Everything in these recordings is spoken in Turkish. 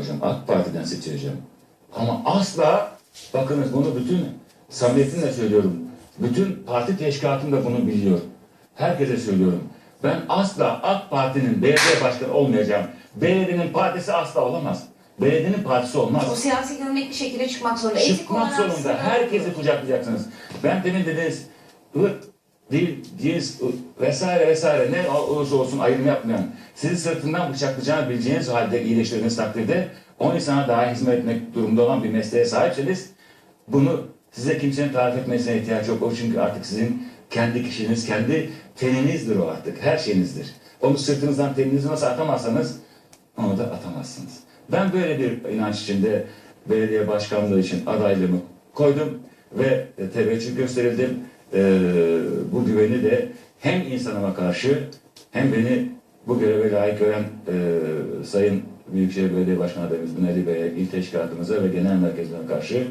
Hocam AK Parti'den seçileceğim. Ama asla bakınız bunu bütün samimiyetimle söylüyorum. Bütün parti teşkilatım da bunu biliyor. Herkese söylüyorum. Ben asla AK Parti'nin belediye başkanı olmayacağım. Belediyenin partisi asla olamaz. Belediyenin partisi olmaz. O siyasi gömlek bir şekilde çıkmak zorunda. Çıkmak zorunda. Herkesi kucaklayacaksınız. Ben demin dediniz ırk, dil, cins vesaire vesaire ne olursa olsun ayrım yapmayan sizi sırtından bıçaklayacağını bileceğiniz halde iyileştirdiğiniz takdirde o insana daha hizmet etmek durumunda olan bir mesleğe sahipseniz bunu size kimsenin tarif etmesine ihtiyaç yok. O çünkü artık sizin kendi kişiniz, kendi teninizdir o artık. Her şeyinizdir. Onu sırtınızdan teninizi nasıl atamazsanız onu da atamazsınız. Ben böyle bir inanç içinde belediye başkanlığı için adaylığımı koydum ve teveccüh gösterildim. Ee, bu güveni de hem insanıma karşı hem beni bu göreve layık gören e, Sayın Büyükşehir Belediye Başkanı adayımız Binali Bey'e, il teşkilatımıza ve genel merkezine karşı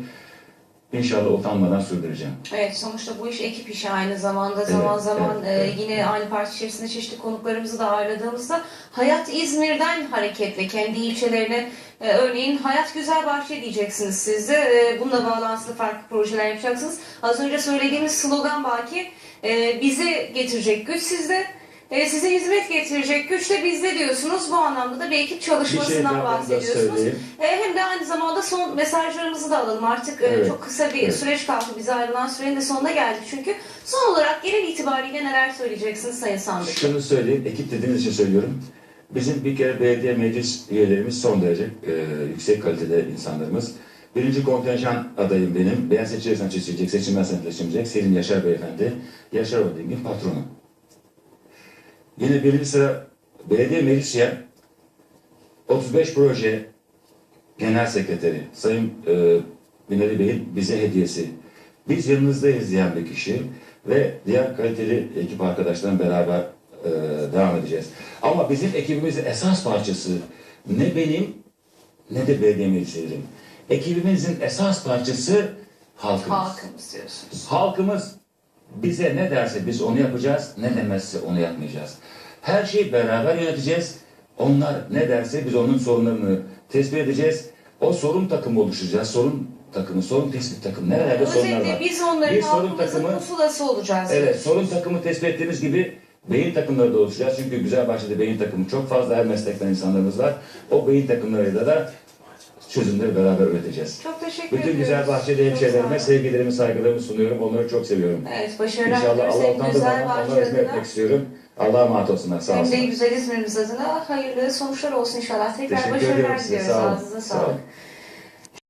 inşallah utanmadan sürdüreceğim. Evet sonuçta bu iş ekip işi aynı zamanda zaman Evet, zaman evet, e, evet. yine aynı parti içerisinde çeşitli konuklarımızı da ağırladığımızda Hayat İzmir'den hareketle kendi ilçelerine e, örneğin Hayat Güzel Bahçe diyeceksiniz siz de e, bununla bağlantılı farklı projeler yapacaksınız. Az önce söylediğimiz slogan Baki e, bize getirecek güç sizde. E, size hizmet getirecek güç de bizde diyorsunuz. Bu anlamda da bir ekip şey çalışmasından de bahsediyorsunuz. E, Hem de aynı zamanda son mesajlarımızı da alalım. Artık e, Evet. çok kısa bir Evet. süreç kaldı. Bize ayrılan sürenin de sonuna geldik çünkü. Son olarak genel itibariyle neler söyleyeceksiniz Sayın Sandık? Şunu söyleyeyim, ekip dediğiniz için söylüyorum. Bizim bir kere belediye meclis üyelerimiz son derece e, yüksek kalitede insanlarımız. Birinci kontenjan adayım benim. Ben seçilirsen seçilecek, seçilmezsen seçilecek. Selim Yaşar Beyefendi. Yaşar Holding'in patronu. Yine birinci sıra belediye meclis üye 35 proje genel sekreteri Sayın e, Binali Bey'in bize hediyesi. Biz yanınızdayız diyen bir kişi ve diğer kaliteli ekip arkadaşlarla beraber e, devam edeceğiz. Ama bizim ekibimizin esas parçası ne benim ne de belediye meclislerim. Ekibimizin esas parçası halkımız. Halkımız diyorsunuz. Halkımız bize ne derse biz onu yapacağız, ne demezse onu yapmayacağız. Her şeyi beraber yöneteceğiz. Onlar ne derse biz onun sorunlarını tespit edeceğiz. O sorun takımı oluşturacağız. Sorun takımı, sorun tespit takımı. Nerelerde sorunlar Özetle var? biz onların Bir sorun takımı- pusulası olacağız. Evet, sorun takımı tespit ettiğimiz gibi beyin takımları da oluşacağız. Çünkü Güzelbahçe'de beyin takımı çok fazla her meslekten insanlarımız var. O beyin takımlarıyla da çözümleri beraber üreteceğiz. Çok teşekkür Bütün ediyoruz. Güzelbahçe'de Çok sağ hemşehrilerime sevgilerimi, saygılarımı sunuyorum. Onları çok seviyorum. Evet, başarılar İnşallah diliyoruz. Allah Hem utandırmadan güzel onlara hizmet etmek istiyorum. Allah'a emanet olsunlar. Sağ hem de olsunlar. güzel İzmir'imiz adına hayırlı sonuçlar olsun inşallah. Tekrar Teşekkür başarılar diliyoruz. Sağ olun. Ağzınıza Sağ olun. sağlık.